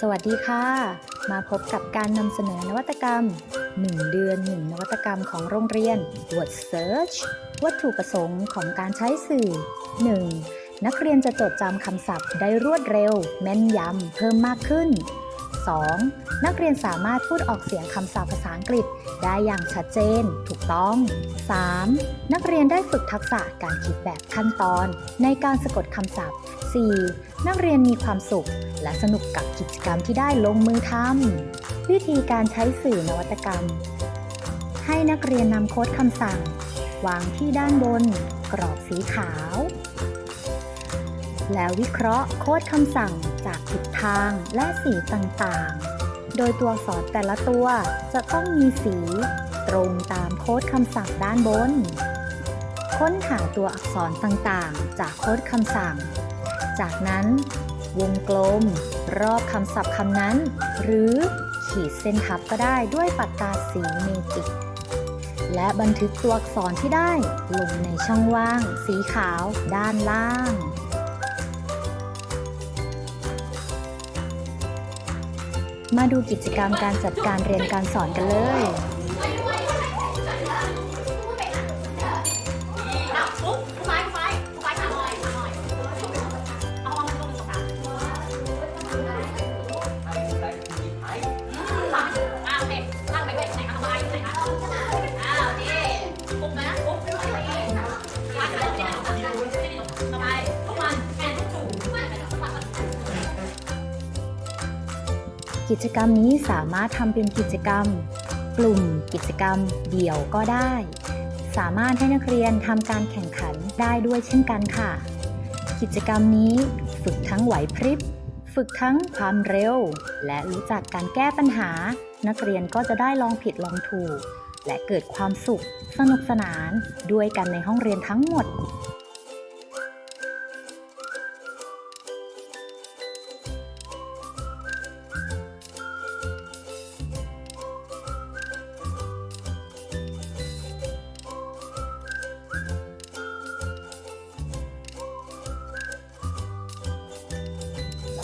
สวัสดีค่ะ มาพบกับการนำเสนอนวัตกรรม 1 เดือน 1 นวัตกรรมของโรงเรียน Word Search วัตถุประสงค์ของการใช้สื่อ 1. นักเรียนจะจดจำคำศัพท์ได้รวดเร็ว แม่นยำเพิ่มมากขึ้น 2. นักเรียนสามารถพูดออกเสียงคำศัพท์ภาษาอังกฤษได้อย่างชัดเจน ถูกต้อง 3. นักเรียนได้ฝึกทักษะการคิดแบบขั้นตอน ในการสะกดคำศัพท์ 4. นักเรียนมีความสุข และสนุกกับกิจกรรมที่ได้ลงมือทำวิธีการใช้สื่อนวัตกรรม ให้นักเรียนนำโค้ดคำสั่ง วางที่ด้านบน กรอบสีขาว แล้ววิเคราะห์โค้ดคำสั่งจากทิศทางและสีต่างๆ โดยตัวอักษรแต่ละตัวจะต้องมีสี ตรงตามโค้ดคำสั่งด้านบน ค้นหาตัวอักษรต่างๆ จากโค้ดคำสั่ง จากนั้น วงกลม รอบคำศัพท์คำนั้น หรือขีดเส้นทับก็ได้ด้วยปากกาสีเมจิกและบันทึกตัวอักษรที่ได้ลงในช่องว่าง สีขาวด้านล่าง มาดูกิจกรรมการจัดการเรียนการสอนกันเลย กิจกรรมนี้สามารถทำเป็นกิจกรรม กลุ่ม กิจกรรม เดี่ยวก็ได้ สามารถให้นักเรียนทำการแข่งขันได้ด้วยเช่นกันค่ะ กิจกรรมนี้ฝึกทั้งไหวพริบ ฝึกทั้งความเร็ว และรู้จักการแก้ปัญหา นักเรียนก็จะได้ลองผิดลองถูก และเกิดความสุข สนุกสนานด้วยกันในห้องเรียนทั้งหมด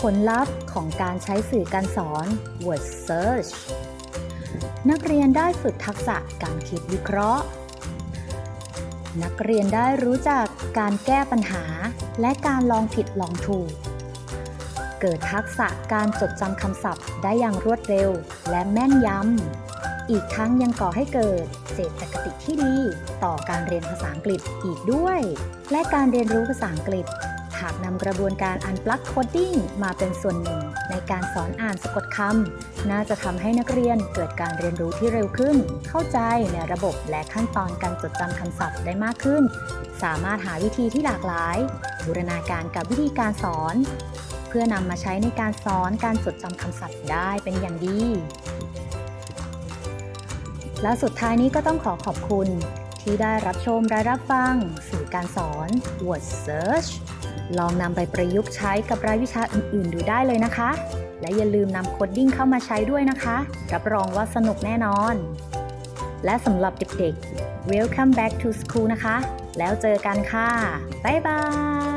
ผลลัพธ์ของการใช้สื่อการสอน Word Search นักเรียนได้ฝึกทักษะการคิดวิเคราะห์ นักเรียนได้รู้จักการแก้ปัญหา และการลองผิดลองถูก เกิดทักษะการจดจำคำศัพท์ได้อย่างรวดเร็วและแม่นยำ อีกทั้งยังก่อให้เกิดเศรษฐกติที่ดี ต่อการเรียนภาษาอังกฤษอีกด้วย และการเรียนรู้ภาษาอังกฤษ หากนำกระบวนการ Unplug Coding มาเป็นส่วนหนึ่ง ในการสอนอ่านสะกดคำ น่าจะทำให้นักเรียนเกิดการเรียนรู้ที่เร็วขึ้น เข้าใจในระบบและขั้นตอนการจดจำคำศัพท์ได้มากขึ้น สามารถหาวิธีที่หลากหลาย บูรณาการกับวิธีการสอน เพื่อนำมาใช้ในการสอนการจดจำคำศัพท์ได้เป็นอย่างดี และสุดท้ายนี้ก็ต้องขอขอบคุณที่ได้รับชมและรับฟัง สื่อการสอน Word Search ลองนำไปประยุกต์ใช้กับรายวิชาอื่น ๆ ดูได้เลยนะคะ และอย่าลืมนำโคดดิ้งเข้ามาใช้ด้วยนะคะ รับรองว่าสนุกแน่นอน และสำหรับเด็กๆ Welcome back to school นะคะ แล้วเจอกันค่ะ บ๊ายบาย